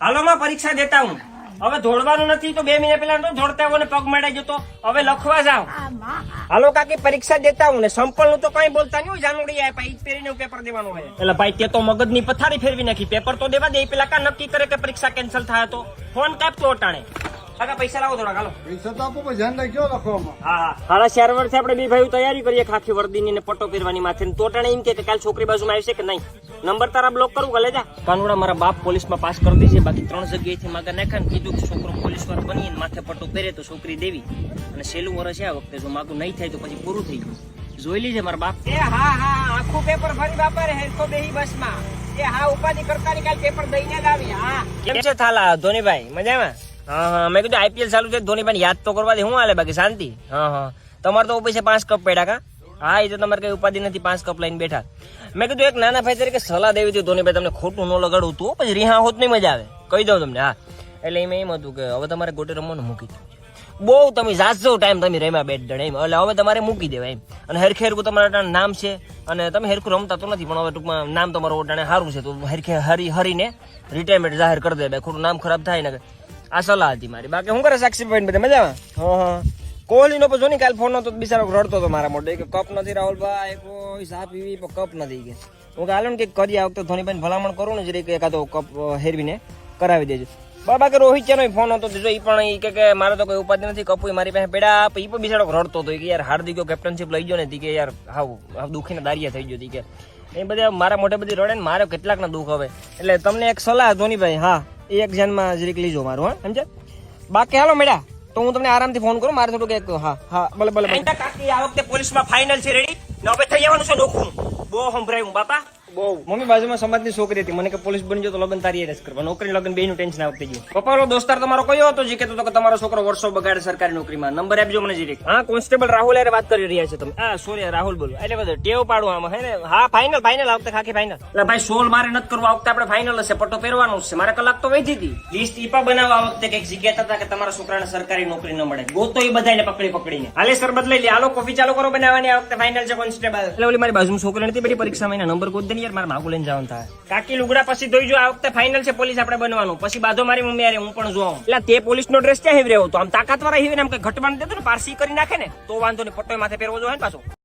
હાલો પરીક્ષા દેતા હું. હવે દોડવાનું નથી તો બે મહિના પેલા તો દોડતા હોય ને પગ મળાઈ જતો. હવે લખવા જાવ હાલો કાકી, પરીક્ષા દેતા હું ને સંપલનું તો કઈ બોલતા નહીં જાનુડી આ ઈ જ પહેરીને પેપર દેવાનું હોય. એટલે ભાઈ, તે તો મગજની પથારી ફેરવી નાખી. પેપર તો દેવા દે પેલા કા નક્કી કરે કે પરીક્ષા કેન્સલ થાય તો? ફોન કાપતો અટાણે. કાકા પૈસા લાવો થોડા હાલો. પૈસા તો આપો પણ ધ્યાન રાખજો લખવામાં. હા હા. સાડા ચાર વર્ષથી આપણે બે ભાઈઓ તૈયારી કરીએ ખાખી વર્દીની ને પટ્ટો પહેરવાની માથે ને તોટાણે એમ કે કે કાલ છોકરી બાજુમાં આવશે કે નહીં? નંબર તારા બ્લોક કરું કે લેજા? કાનુડા મારા બાપ પોલીસમાં પાસ કરી દીધી બાકી ત્રણ જગ્યાએથી માગા નાખ્યા ને કીધું કે છોકરો પોલીસ બની માથે પટ્ટો પહેરે તો છોકરી દેવી. અને છેલ્લું વર્ષ આ વખતે જો માગું નહીં થાય તો પછી પૂરું થઈ ગયું. જોઈ લીજે મારા બાપ. એ હા હા આખું પેપર ફરી બાપા રે હેરખો બેહી બસમાં. એ હા ઉપાધિ કરતા ની કાલ પેપર દઈને જ આવી હા. કેમ છે થાલા ધોનીભાઈ? મજામાં? હા હા. મેં કીધું આઈપીએલ ચાલુ છે, ધોની પણ યાદ તો કરવા દે. હું હાલે બાકી? શાંતિ? હા હા. તમારે તો પૈસા પાંચ કપ પડ્યા કા? હા, એ તો તમારે કઈ ઉપાધિ નથી, પાંચ કપ લઈને બેઠા. મેં કીધું એક નાના ભાઈ તરીકે સલાહ દેવી હતી ધોનીભાઈ તમને ખોટું ન લગાડવું તું પછી રિહા હોત નહીં મજા આવે. કહી દઉં તમને, હા. એટલે એમાં એમ હતું કે હવે તમારે ગોટે રમવાનું મૂકી દઉં. બહુ તમે જાજો ટાઈમ તમે રમ્યા બેટ દણ એમ. એટલે હવે તમારે મૂકી દેવાય એમ. અને હેરખે હેરખું તમારા નામ છે. અને તમે હેરખું રમતા તો નથી, પણ હવે ટૂંકમાં નામ તમારું ઓટાણે સારું છે. તો હરખે હરી હરીને રિટાયરમેન્ટ જાહેર કરી દે ખોટું નામ ખરાબ થાય ને આ સલાહ હતી મારી. બાકી શું કરે સાક્ષીભાઈ બધા મજામાં? હા હા. કોહલી નો જો ને કાલ ફોન નતો બિચારો રડતો હતો મારા મોઢે કે કપ નથી રાહુલભાઈ, કોઈ સા પીવી પણ કપ નથી કે. હું કાલે ને કે કરી આ વખતે ધોનીભાઈ ભલામણ કરું ને જરીક એકાદો કપ હેરવીને કરાવી દેજો. બાબા કે રોહિત ચેનો ફોન હતો જો એ પણ એ કે મારે તો કોઈ ઉપાધિ નથી, કપુ મારી પાસે પેડા એ પણ બિચારો રડતો હતો. કે યાર હાર્દિક કેપ્ટનશીપ લઈ ગયો ને કે યાર હાવ હાવ દુખીને દારિયા થઈ ગયો કે. એ બધા મારા મોઢે બધી રડે ને મારે કેટલાક ના દુઃખ હવે. એટલે તમને એક સલાહ, ધોનીભાઈ, હા. એ એક ધ્યાનમાં જરીક લીજો મારું, હા સમજે બાકી હાલો મેડા તો હું તમને આરામથી ફોન કરું, મારે થોડું કે હા હા, ભલે ભલે કાકી આ વખતે પોલીસમાં ફાઇનલ છે રેડી ને હવે થઈ જવાનું છે નોખું બહુ સંભળાયું, બાપા. બહુ. મમ્મી બાજુમાં સમાજની છોકરી હતી. મને કે પોલીસ બની જો તો લગ્ન તારી હારે કરવા નોકરી લગ્ન બેનું ટેન્શન આવતી ગયું. પપ્પા દોસ્તાર તમારો કયો હતો? જે કહેતો કે તમારો છોકરો વર્ષો બગાડે સરકારી નોકરીમાં. નંબર આપજો મને જીરીક. હા, કોન્સ્ટેબલ રાહુલ હારે વાત કરી રહ્યા છે તમે. હા સોરી રાહુલ બોલો. એટલે બધું ટેવ પાડું આમાં, હે ને? હા ફાઇનલ ફાઇનલ આવતા ખાખી ફાઇનલ એટલે ભાઈ, સોલ મારે નથી કરવું. આવતા આપણે ફાઇનલ હશે, પટ્ટો પહેરવાનો છે. મારે કલાક તો વધી હતી. લિસ્ટ ઈપા બનાવવા વખતે કંઈક જગ્યા હતા કે તમારા છોકરાને સરકારી નોકરી ન મળે. ગોતો એ બધાને પકડી પકડીને. હાલે સર બદલાઈ લે. હાલો કોફી ચાલુ કરો બનાવવાની. આ વખતે ફાઇનલ છે, કોન્સ્ટેબલ. એટલે ઓલી મારી બાજુ છોકરી નથી બધી પરીક્ષામાં એના નંબર ગોત યાર મારે માગું લઈને જવાનું થાય. કાકી લુગડા પછી ધોઈ જો આ વખતે ફાઇનલ છે પોલીસ આપણે બનવાનું. પછી બાધો મારી મમ્મી અરે હું પણ જોઉં. એટલે તે પોલીસ નો ડ્રેસ ક્યાં હેવી રહ્યો તો આમ તાકાત વાળા હેવી ને આમ કઈ ઘટવાનું દેતો ને પારસી કરી નાખે ને? તો વાંધો નહીં પટ્ટો માથે પહેરવો જોઈએ ને પાછો.